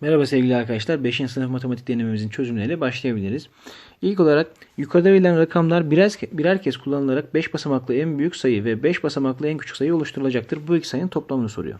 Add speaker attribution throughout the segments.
Speaker 1: Merhaba sevgili arkadaşlar. 5. sınıf matematik denememizin çözümleriyle başlayabiliriz. İlk olarak yukarıda verilen rakamlar birer, birer kez kullanılarak 5 basamaklı en büyük sayı ve 5 basamaklı en küçük sayı oluşturulacaktır. Bu iki sayının toplamını soruyor.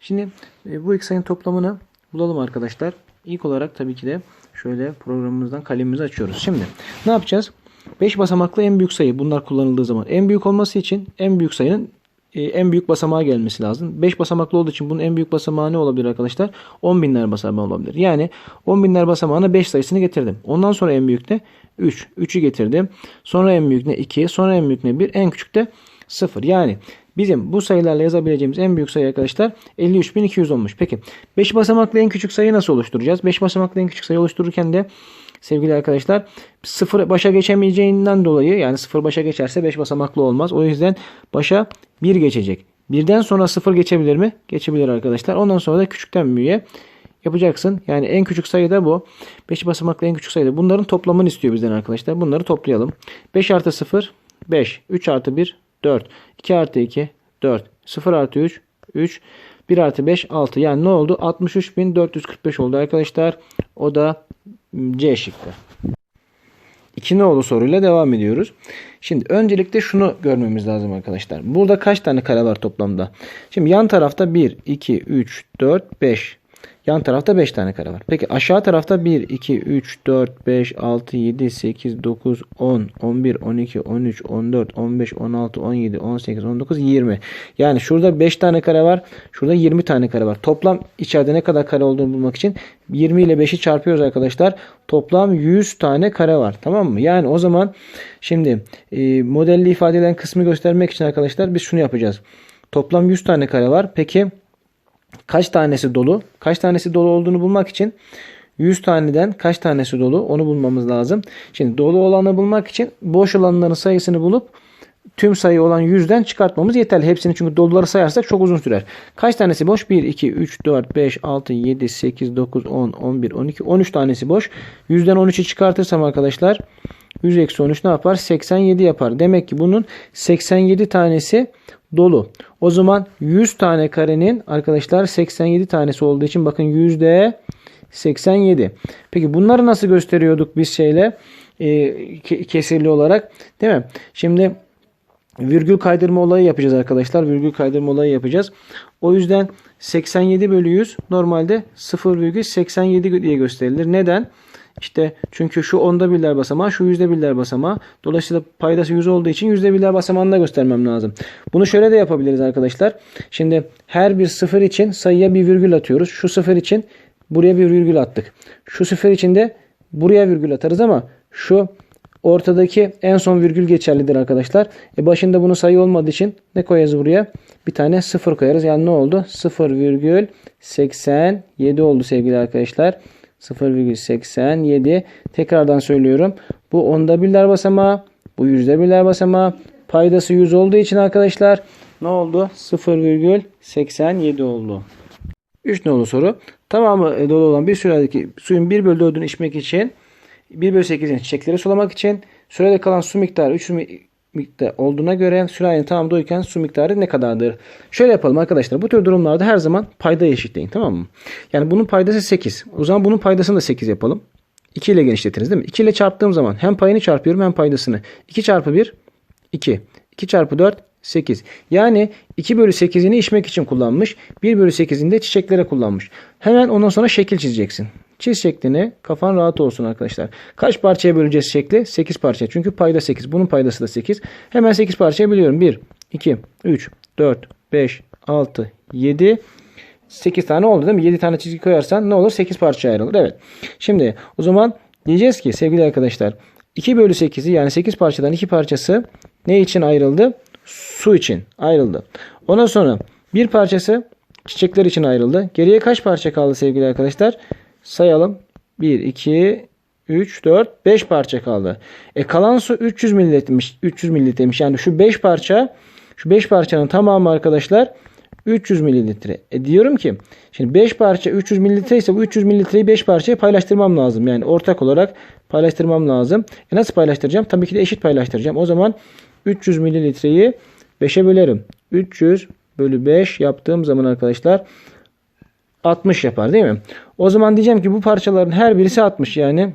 Speaker 1: Şimdi e, bu iki sayının toplamını bulalım arkadaşlar. İlk olarak tabii ki de şöyle programımızdan kalemimizi açıyoruz. Şimdi ne yapacağız? 5 basamaklı en büyük sayı bunlar kullanıldığı zaman en büyük olması için en büyük sayının e, en büyük basamağa gelmesi lazım. 5 basamaklı olduğu için bunun en büyük basamağı ne olabilir arkadaşlar? 10 binler basamağı olabilir. Yani 10 binler basamağına 5 sayısını getirdim. Ondan sonra en büyük de 3. 3'ü getirdim. Sonra en büyük ne 2. Sonra en büyük ne 1. En küçük de 0. Yani bizim bu sayılarla yazabileceğimiz en büyük sayı arkadaşlar 53.200 olmuş. Peki 5 basamaklı en küçük sayı nasıl oluşturacağız? 5 basamaklı en küçük sayı oluştururken de sevgili arkadaşlar sıfır başa geçemeyeceğinden dolayı yani sıfır başa geçerse 5 basamaklı olmaz. O yüzden başa 1 geçecek. Birden sonra sıfır geçebilir mi? Geçebilir arkadaşlar. Ondan sonra da küçükten büyüğe yapacaksın. Yani en küçük sayı da bu. 5 basamaklı en küçük sayı da. Bunların toplamını istiyor bizden arkadaşlar. Bunları toplayalım. 5 artı 0 5. 3 artı 1 4. 2 artı 2 4. 0 artı 3 3. 1 artı 5 6. Yani ne oldu? 63.445 oldu arkadaşlar. O da C şıkkı. İki nolu soruyla devam ediyoruz. Şimdi öncelikle şunu görmemiz lazım arkadaşlar. Burada kaç tane kare var toplamda? Şimdi yan tarafta 1, 2, 3, 4, 5. Yan tarafta 5 tane kare var. Peki aşağı tarafta 1, 2, 3, 4, 5, 6, 7, 8, 9, 10, 11, 12, 13, 14, 15, 16, 17, 18, 19, 20. Yani şurada 5 tane kare var. Şurada 20 tane kare var. Toplam içeride ne kadar kare olduğunu bulmak için 20 ile 5'i çarpıyoruz arkadaşlar. Toplam 100 tane kare var. Tamam mı? Yani o zaman şimdi e, modelli ifade eden kısmı göstermek için arkadaşlar biz şunu yapacağız. Toplam 100 tane kare var. Peki kaç tanesi dolu? Kaç tanesi dolu olduğunu bulmak için 100 taneden kaç tanesi dolu onu bulmamız lazım. Şimdi dolu olanı bulmak için boş olanların sayısını bulup tüm sayı olan 100'den çıkartmamız yeterli. Hepsini çünkü doluları sayarsak çok uzun sürer. Kaç tanesi boş? 1, 2, 3, 4, 5, 6, 7, 8, 9, 10, 11, 12, 13 tanesi boş. 100'den 13'ü çıkartırsam arkadaşlar 100 eksi 13 ne yapar? 87 yapar. Demek ki bunun 87 tanesi dolu. O zaman 100 tane karenin arkadaşlar 87 tanesi olduğu için bakın yüzde 87. Peki bunları nasıl gösteriyorduk biz şeyle e, kesirli olarak değil mi? Şimdi virgül kaydırma olayı yapacağız arkadaşlar. Virgül kaydırma olayı yapacağız. O yüzden 87 bölü 100 normalde 0,87 diye gösterilir. Neden? Neden? İşte çünkü şu onda birler basamağı, şu yüzde birler basamağı. Dolayısıyla paydası 100 olduğu için yüzde birler basamağını da göstermem lazım. Bunu şöyle de yapabiliriz arkadaşlar. Şimdi her bir sıfır için sayıya bir virgül atıyoruz. Şu sıfır için buraya bir virgül attık. Şu sıfır için de buraya virgül atarız ama şu ortadaki en son virgül geçerlidir arkadaşlar. E başında bunun sayı olmadığı için ne koyarız buraya? Bir tane sıfır koyarız. Yani ne oldu? 0,87 oldu sevgili arkadaşlar. 0,87. Tekrardan söylüyorum. Bu onda birler basamağı. Bu yüzde birler basamağı. Paydası 100 olduğu için arkadaşlar ne oldu? 0,87 oldu. 3 nolu soru. Tamamı e, dolu olan bir süredeki suyun 1 bölü 4'ünü içmek için 1 bölü 8'ini çiçekleri sulamak için sürede kalan su miktarı 3 olduğuna göre sülalenin tamamdayken su miktarı ne kadardır? Şöyle yapalım arkadaşlar. Bu tür durumlarda her zaman payda eşitleyin tamam mı? Yani bunun paydası 8. O zaman bunun paydasını da 8 yapalım. 2 ile genişletiniz, değil mi? 2 ile çarptığım zaman hem payını çarpıyorum hem paydasını. 2 çarpı 1 2. 2 çarpı 4 8. Yani 2 bölü 8'ini içmek için kullanmış. 1 bölü 8'ini de çiçeklere kullanmış. Hemen ondan sonra şekil çizeceksin. Çiz şeklini kafan rahat olsun arkadaşlar. Kaç parçaya böleceğiz şekli? 8 parçaya. Çünkü payda 8. Bunun paydası da 8. Hemen 8 parçaya biliyorum. 1, 2, 3, 4, 5, 6, 7, 8 tane oldu değil mi? 7 tane çizgi koyarsan ne olur? 8 parçaya ayrılır. Evet. Şimdi o zaman diyeceğiz ki sevgili arkadaşlar 2 bölü 8'i yani 8 parçadan 2 parçası ne için ayrıldı? Su için ayrıldı. Ondan sonra bir parçası çiçekler için ayrıldı. Geriye kaç parça kaldı sevgili arkadaşlar? sayalım. 1, 2, 3, 4, 5 parça kaldı. E kalan su 300 mililitremiş. 300 mililitremiş. Yani şu 5 parça şu 5 parçanın tamamı arkadaşlar 300 mililitre. E diyorum ki şimdi 5 parça 300 mililitre ise bu 300 mililitreyi 5 parçaya paylaştırmam lazım. Yani ortak olarak paylaştırmam lazım. E nasıl paylaştıracağım? Tabii ki de eşit paylaştıracağım. O zaman 300 mililitreyi 5'e bölerim. 300 bölü 5 yaptığım zaman arkadaşlar 60 yapar değil mi? O zaman diyeceğim ki bu parçaların her birisi 60 yani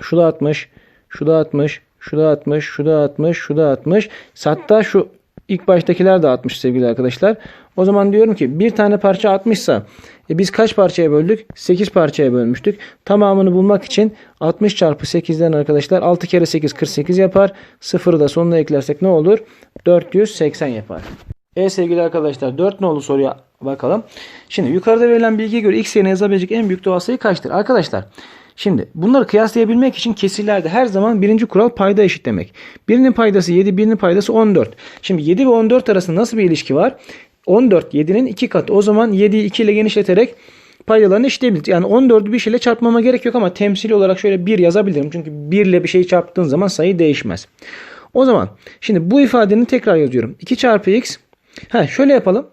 Speaker 1: şu da 60, şu da 60, şu da 60, şu da 60, şu da 60. Hatta şu ilk baştakiler de 60 sevgili arkadaşlar. O zaman diyorum ki bir tane parça 60 ise e biz kaç parçaya böldük? 8 parçaya bölmüştük. Tamamını bulmak için 60 çarpı 8'den arkadaşlar 6 kere 8 48 yapar. 0'ı da sonuna eklersek ne olur? 480 yapar. Evet sevgili arkadaşlar 4 nolu soruya bakalım. Şimdi yukarıda verilen bilgiye göre x yerine yazılabilecek en büyük doğal sayı kaçtır? Arkadaşlar şimdi bunları kıyaslayabilmek için kesirlerde her zaman birinci kural payda eşit demek. Birinin paydası 7 birinin paydası 14. Şimdi 7 ve 14 arasında nasıl bir ilişki var? 14 7'nin 2 katı. O zaman 7'yi 2 ile genişleterek paydalarını eşitleyebiliriz. Yani 14'ü bir şeyle çarpmama gerek yok ama temsili olarak şöyle 1 yazabilirim. Çünkü 1 ile bir şeyi çarptığın zaman sayı değişmez. O zaman şimdi bu ifadenin tekrar yazıyorum. 2 çarpı x Ha, şöyle yapalım.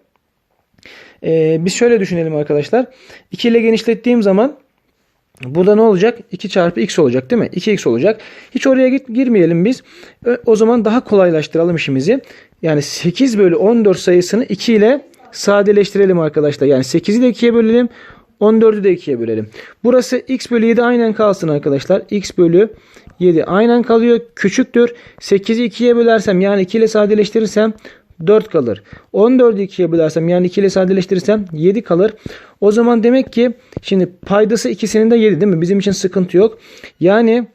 Speaker 1: Ee, biz şöyle düşünelim arkadaşlar. 2 ile genişlettiğim zaman Burada ne olacak? 2 çarpı x olacak değil mi? 2x olacak. Hiç oraya git, girmeyelim biz. O zaman daha kolaylaştıralım işimizi. Yani 8 bölü 14 sayısını 2 ile sadeleştirelim arkadaşlar. Yani 8'i de 2'ye bölelim. 14'ü de 2'ye bölelim. Burası x bölü 7 aynen kalsın arkadaşlar. x bölü 7 aynen kalıyor. Küçüktür. 8'i 2'ye bölersem yani 2 ile sadeleştirirsem 4 kalır. 14'ü 2'ye bölersem yani 2 ile sadeleştirirsem 7 kalır. O zaman demek ki şimdi paydası ikisinin de 7 değil mi? Bizim için sıkıntı yok. Yani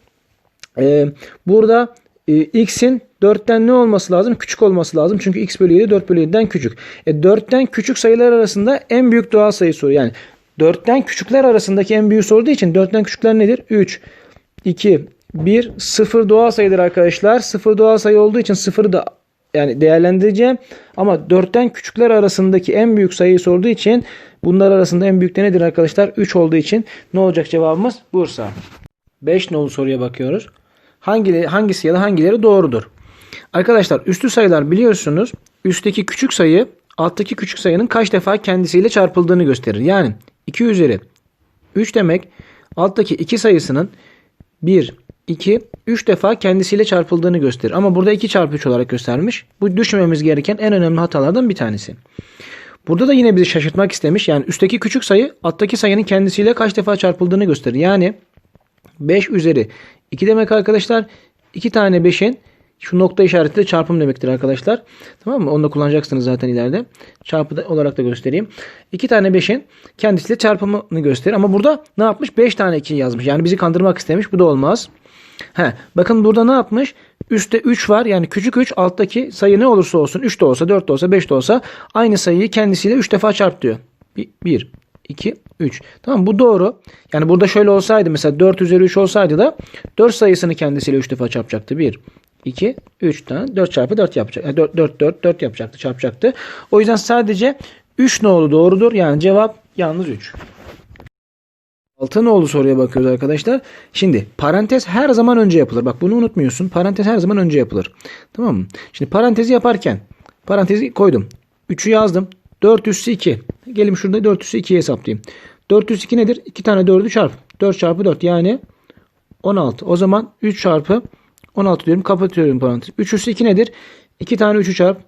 Speaker 1: e, burada e, x'in 4'ten ne olması lazım? Küçük olması lazım. Çünkü x bölü 7 4 bölü 7'den küçük. E, 4'ten küçük sayılar arasında en büyük doğal sayı soru. Yani 4'ten küçükler arasındaki en büyük olduğu için 4'ten küçükler nedir? 3, 2, 1, 0 doğal sayıdır arkadaşlar. 0 doğal sayı olduğu için 0'ı da yani değerlendireceğim. Ama 4'ten küçükler arasındaki en büyük sayıyı sorduğu için bunlar arasında en büyük de nedir arkadaşlar? 3 olduğu için ne olacak cevabımız? Bursa. 5 nolu soruya bakıyoruz. Hangileri, hangisi ya da hangileri doğrudur? Arkadaşlar üstü sayılar biliyorsunuz üstteki küçük sayı alttaki küçük sayının kaç defa kendisiyle çarpıldığını gösterir. Yani 2 üzeri 3 demek alttaki 2 sayısının 1, 2 3 defa kendisiyle çarpıldığını gösterir. Ama burada 2 çarpı 3 olarak göstermiş. Bu düşmemiz gereken en önemli hatalardan bir tanesi. Burada da yine bizi şaşırtmak istemiş. Yani üstteki küçük sayı alttaki sayının kendisiyle kaç defa çarpıldığını gösterir. Yani 5 üzeri 2 demek arkadaşlar 2 tane 5'in şu nokta işareti de çarpım demektir arkadaşlar. Tamam mı? Onu da kullanacaksınız zaten ileride. Çarpı da, olarak da göstereyim. İki tane 5'in kendisiyle çarpımını gösterir. Ama burada ne yapmış? 5 tane 2 yazmış. Yani bizi kandırmak istemiş. Bu da olmaz. He, bakın burada ne yapmış? Üste 3 var. Yani küçük 3 alttaki sayı ne olursa olsun 3 de olsa 4 de olsa 5 de olsa aynı sayıyı kendisiyle 3 defa çarp diyor. 1, 2, 3. Tamam bu doğru. Yani burada şöyle olsaydı mesela 4 üzeri 3 olsaydı da 4 sayısını kendisiyle 3 defa çarpacaktı. 1, 2, 3 tane 4 çarpı 4 yapacak. 4, 4, 4, 4 yapacaktı, çarpacaktı. O yüzden sadece 3 nolu doğrudur. Yani cevap yalnız 3. 6 nolu soruya bakıyoruz arkadaşlar. Şimdi parantez her zaman önce yapılır. Bak bunu unutmuyorsun. Parantez her zaman önce yapılır. Tamam mı? Şimdi parantezi yaparken parantezi koydum. 3'ü yazdım. 4 üssü 2. Gelim şurada 4 üssü 2'yi hesaplayayım. 4 üssü 2 nedir? 2 tane 4'ü çarp. 4 çarpı 4 yani 16. O zaman 3 çarpı 16 diyorum. Kapatıyorum parantez. 3 üstü 2 nedir? 2 tane 3'ü çarp.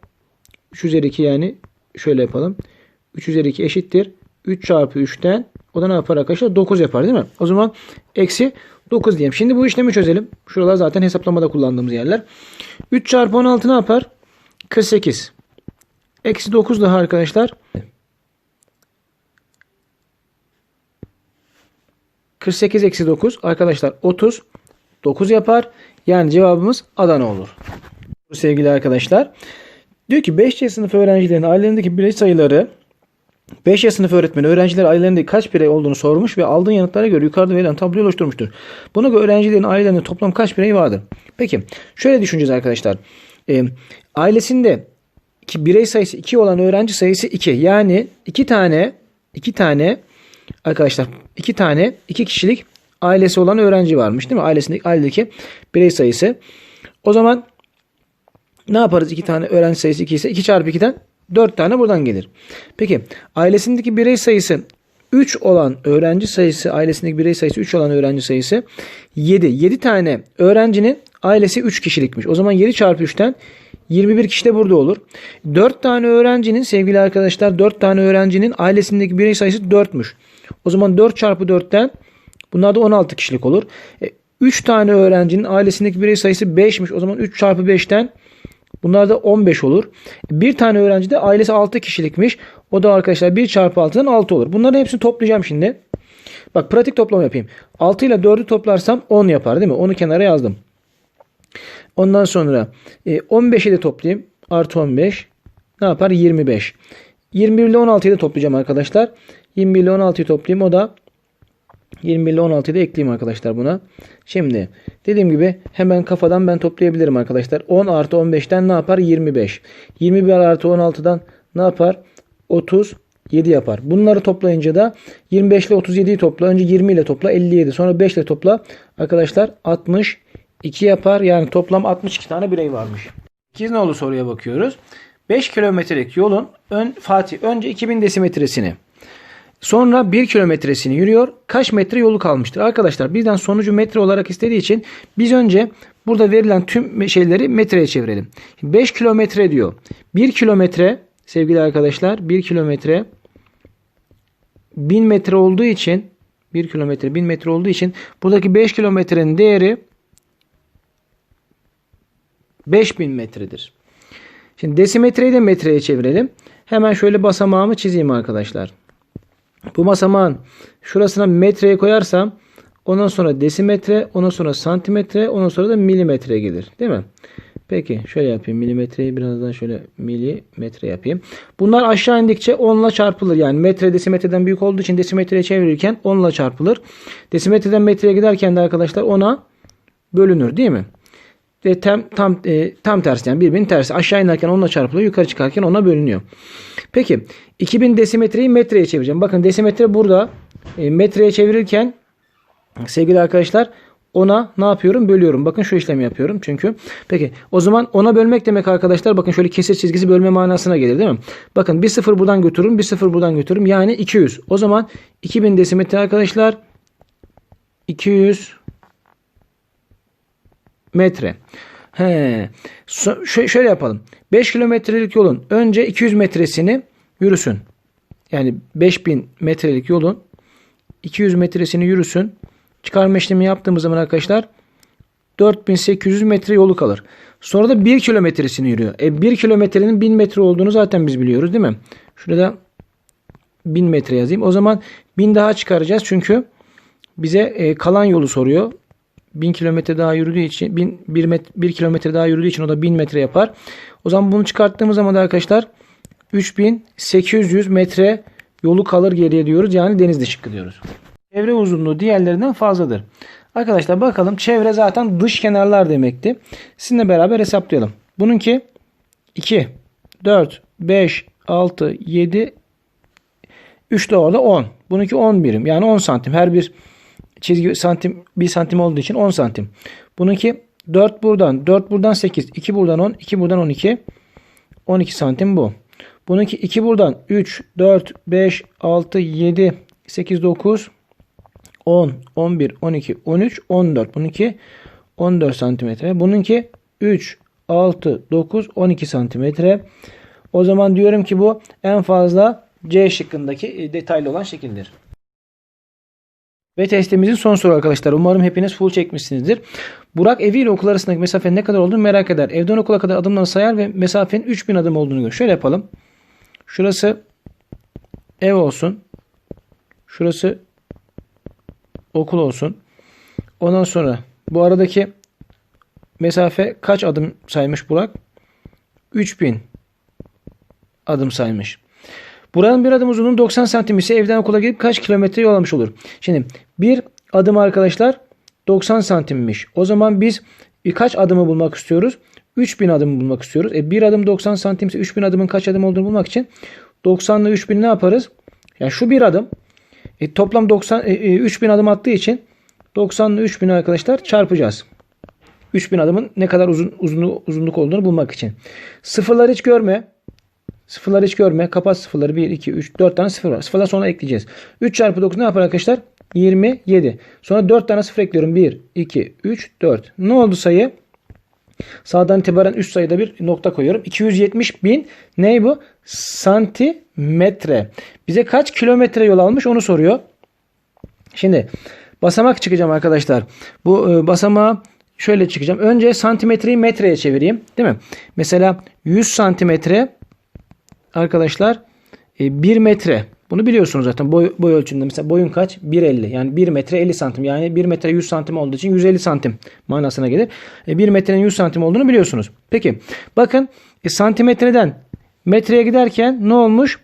Speaker 1: 3 üzeri 2 yani şöyle yapalım. 3 üzeri 2 eşittir. 3 çarpı 3'ten o da ne yapar arkadaşlar? 9 yapar değil mi? O zaman eksi 9 diyelim. Şimdi bu işlemi çözelim. Şuralar zaten hesaplamada kullandığımız yerler. 3 çarpı 16 ne yapar? 48. Eksi 9 daha arkadaşlar. 48 eksi 9 arkadaşlar 30. 9 yapar. Yani cevabımız Adana olur. Sevgili arkadaşlar. Diyor ki 5C sınıf öğrencilerin ailelerindeki birey sayıları 5 sınıf öğretmeni öğrenciler ailelerinde kaç birey olduğunu sormuş ve aldığın yanıtlara göre yukarıda verilen tabloyu oluşturmuştur. Buna göre öğrencilerin ailelerinde toplam kaç birey vardır? Peki şöyle düşüneceğiz arkadaşlar. E, ailesinde ki birey sayısı 2 olan öğrenci sayısı 2. Yani 2 tane 2 tane arkadaşlar 2 tane 2 kişilik ailesi olan öğrenci varmış değil mi? Ailesindeki ailedeki birey sayısı. O zaman ne yaparız? 2 tane öğrenci sayısı 2 ise 2 çarpı 2'den 4 tane buradan gelir. Peki ailesindeki birey sayısı 3 olan öğrenci sayısı, ailesindeki birey sayısı 3 olan öğrenci sayısı 7. 7 tane öğrencinin ailesi 3 kişilikmiş. O zaman 7 çarpı 3'ten 21 kişi de burada olur. 4 tane öğrencinin sevgili arkadaşlar 4 tane öğrencinin ailesindeki birey sayısı 4'müş. O zaman 4 çarpı 4'ten Bunlar da 16 kişilik olur. E, 3 tane öğrencinin ailesindeki birey sayısı 5'miş. O zaman 3 çarpı 5'ten bunlar da 15 olur. E, bir tane öğrenci de ailesi 6 kişilikmiş. O da arkadaşlar 1 çarpı 6'dan 6 olur. Bunların hepsini toplayacağım şimdi. Bak pratik toplam yapayım. 6 ile 4'ü toplarsam 10 yapar değil mi? Onu kenara yazdım. Ondan sonra 15'i e, de toplayayım. Artı 15. Ne yapar? 25. 21 ile 16'yı da toplayacağım arkadaşlar. 21 ile 16'yı toplayayım. O da 20 ile 16'yı da ekleyeyim arkadaşlar buna. Şimdi dediğim gibi hemen kafadan ben toplayabilirim arkadaşlar. 10 artı 15'ten ne yapar? 25. 21 artı 16'dan ne yapar? 37 yapar. Bunları toplayınca da 25 ile 37'yi topla. Önce 20 ile topla 57. Sonra 5 ile topla. Arkadaşlar 62 yapar. Yani toplam 62 tane birey varmış. ne oldu soruya bakıyoruz. 5 kilometrelik yolun ön, Fatih önce 2000 desimetresini Sonra 1 kilometresini yürüyor. Kaç metre yolu kalmıştır? Arkadaşlar bizden sonucu metre olarak istediği için biz önce burada verilen tüm şeyleri metreye çevirelim. 5 kilometre diyor. 1 kilometre sevgili arkadaşlar 1 kilometre 1000 metre olduğu için 1 kilometre 1000 metre olduğu için buradaki 5 kilometrenin değeri 5000 metredir. Şimdi desimetreyi de metreye çevirelim. Hemen şöyle basamağımı çizeyim arkadaşlar. Bu masamağın şurasına metreyi koyarsam ondan sonra desimetre, ondan sonra santimetre, ondan sonra da milimetre gelir. Değil mi? Peki şöyle yapayım. Milimetreyi birazdan şöyle milimetre yapayım. Bunlar aşağı indikçe 10 ile çarpılır. Yani metre desimetreden büyük olduğu için desimetreye çevirirken 10 ile çarpılır. Desimetreden metreye giderken de arkadaşlar 10'a bölünür değil mi? ve tam tam e, tam tersi yani birbirinin tersi. Aşağı inerken onunla çarpılıyor, yukarı çıkarken ona bölünüyor. Peki 2000 desimetreyi metreye çevireceğim. Bakın desimetre burada e, metreye çevirirken sevgili arkadaşlar ona ne yapıyorum? Bölüyorum. Bakın şu işlemi yapıyorum çünkü. Peki o zaman ona bölmek demek arkadaşlar bakın şöyle kesir çizgisi bölme manasına gelir değil mi? Bakın bir sıfır buradan götürürüm bir sıfır buradan götürürüm yani 200. O zaman 2000 desimetre arkadaşlar 200 metre. He. So, şöyle yapalım. 5 kilometrelik yolun önce 200 metresini yürüsün. Yani 5000 metrelik yolun 200 metresini yürüsün. Çıkarma işlemi yaptığımız zaman arkadaşlar 4800 metre yolu kalır. Sonra da 1 kilometresini yürüyor. E 1 kilometrenin 1000 metre olduğunu zaten biz biliyoruz değil mi? Şurada 1000 metre yazayım. O zaman 1000 daha çıkaracağız çünkü bize e, kalan yolu soruyor. 1000 kilometre daha yürüdüğü için 1000 1 met, 1 kilometre daha yürüdüğü için o da 1000 metre yapar. O zaman bunu çıkarttığımız zaman da arkadaşlar 3800 metre yolu kalır geriye diyoruz. Yani denizde dışı diyoruz. Çevre uzunluğu diğerlerinden fazladır. Arkadaşlar bakalım çevre zaten dış kenarlar demekti. Sizinle beraber hesaplayalım. Bununki 2, 4, 5, 6, 7, 3 de orada 10. Bununki 10 birim yani 10 santim. Her bir çizgi santim 1 santim olduğu için 10 santim. Bununki 4 buradan 4 buradan 8 2 buradan 10 2 buradan 12 12 santim bu. Bununki 2 buradan 3 4 5 6 7 8 9 10 11 12 13 14 bununki 14 santimetre. Bununki 3 6 9 12 santimetre. O zaman diyorum ki bu en fazla C şıkkındaki detaylı olan şekildir. Ve testimizin son soru arkadaşlar. Umarım hepiniz full çekmişsinizdir. Burak evi ile okul arasındaki mesafenin ne kadar olduğunu merak eder. Evden okula kadar adımları sayar ve mesafenin 3000 adım olduğunu görür. Şöyle yapalım. Şurası ev olsun. Şurası okul olsun. Ondan sonra bu aradaki mesafe kaç adım saymış Burak? 3000 adım saymış. Buranın bir adım uzunluğu 90 santim ise evden okula gidip kaç kilometre yol almış olur? Şimdi bir adım arkadaşlar 90 santimmiş. O zaman biz e, kaç adımı bulmak istiyoruz? 3000 adım bulmak istiyoruz. E bir adım 90 santim ise 3000 adımın kaç adım olduğunu bulmak için 90 ile 3000 ne yaparız? Yani şu bir adım e, toplam 90 e, e, 3000 adım attığı için 90 ile 3000 arkadaşlar çarpacağız. 3000 adımın ne kadar uzun, uzun uzunluk olduğunu bulmak için. Sıfırlar hiç görme. Sıfırları hiç görme. Kapat sıfırları. 1, 2, 3, 4 tane sıfır var. Sıfırlar sonra ekleyeceğiz. 3 çarpı 9 ne yapar arkadaşlar? 27. Sonra 4 tane sıfır ekliyorum. 1, 2, 3, 4. Ne oldu sayı? Sağdan itibaren üst sayıda bir nokta koyuyorum. 270 bin ne bu? Santimetre. Bize kaç kilometre yol almış onu soruyor. Şimdi basamak çıkacağım arkadaşlar. Bu e, basamağı şöyle çıkacağım. Önce santimetreyi metreye çevireyim. Değil mi? Mesela 100 santimetre arkadaşlar 1 e, metre. Bunu biliyorsunuz zaten boy, boy ölçümünde. Mesela boyun kaç? 1.50. Yani 1 metre 50 santim. Yani 1 metre 100 santim olduğu için 150 santim manasına gelir. E, 1 metrenin 100 santim olduğunu biliyorsunuz. Peki bakın e, santimetreden metreye giderken ne olmuş?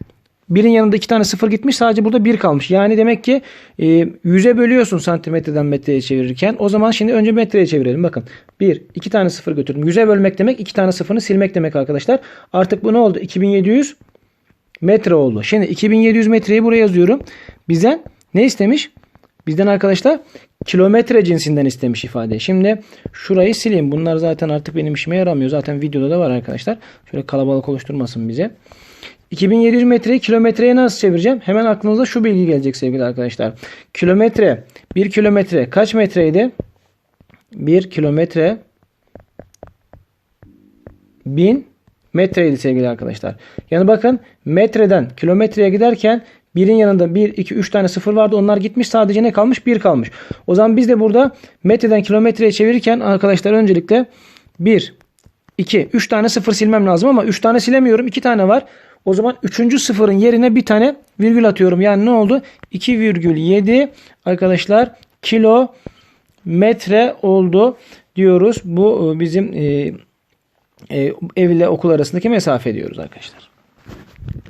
Speaker 1: Birin yanında iki tane sıfır gitmiş sadece burada bir kalmış. Yani demek ki e, yüze bölüyorsun santimetreden metreye çevirirken. O zaman şimdi önce metreye çevirelim. Bakın bir iki tane sıfır götürdüm. Yüze bölmek demek iki tane sıfırını silmek demek arkadaşlar. Artık bu ne oldu? 2700 metre oldu. Şimdi 2700 metreyi buraya yazıyorum. Bizden ne istemiş? Bizden arkadaşlar kilometre cinsinden istemiş ifade. Şimdi şurayı sileyim. Bunlar zaten artık benim işime yaramıyor. Zaten videoda da var arkadaşlar. Şöyle kalabalık oluşturmasın bize. 2700 metreyi kilometreye nasıl çevireceğim? Hemen aklınıza şu bilgi gelecek sevgili arkadaşlar. Kilometre 1 kilometre kaç metreydi? 1 kilometre 1000 metreydi sevgili arkadaşlar. Yani bakın metreden kilometreye giderken birin yanında 1, 2, 3 tane sıfır vardı. Onlar gitmiş sadece ne kalmış? 1 kalmış. O zaman biz de burada metreden kilometreye çevirirken arkadaşlar öncelikle 1, 2, 3 tane sıfır silmem lazım ama 3 tane silemiyorum. 2 tane var. O zaman üçüncü sıfırın yerine bir tane virgül atıyorum. Yani ne oldu? 2,7 arkadaşlar kilometre oldu diyoruz. Bu e, bizim e, e, ev ile okul arasındaki mesafe diyoruz arkadaşlar.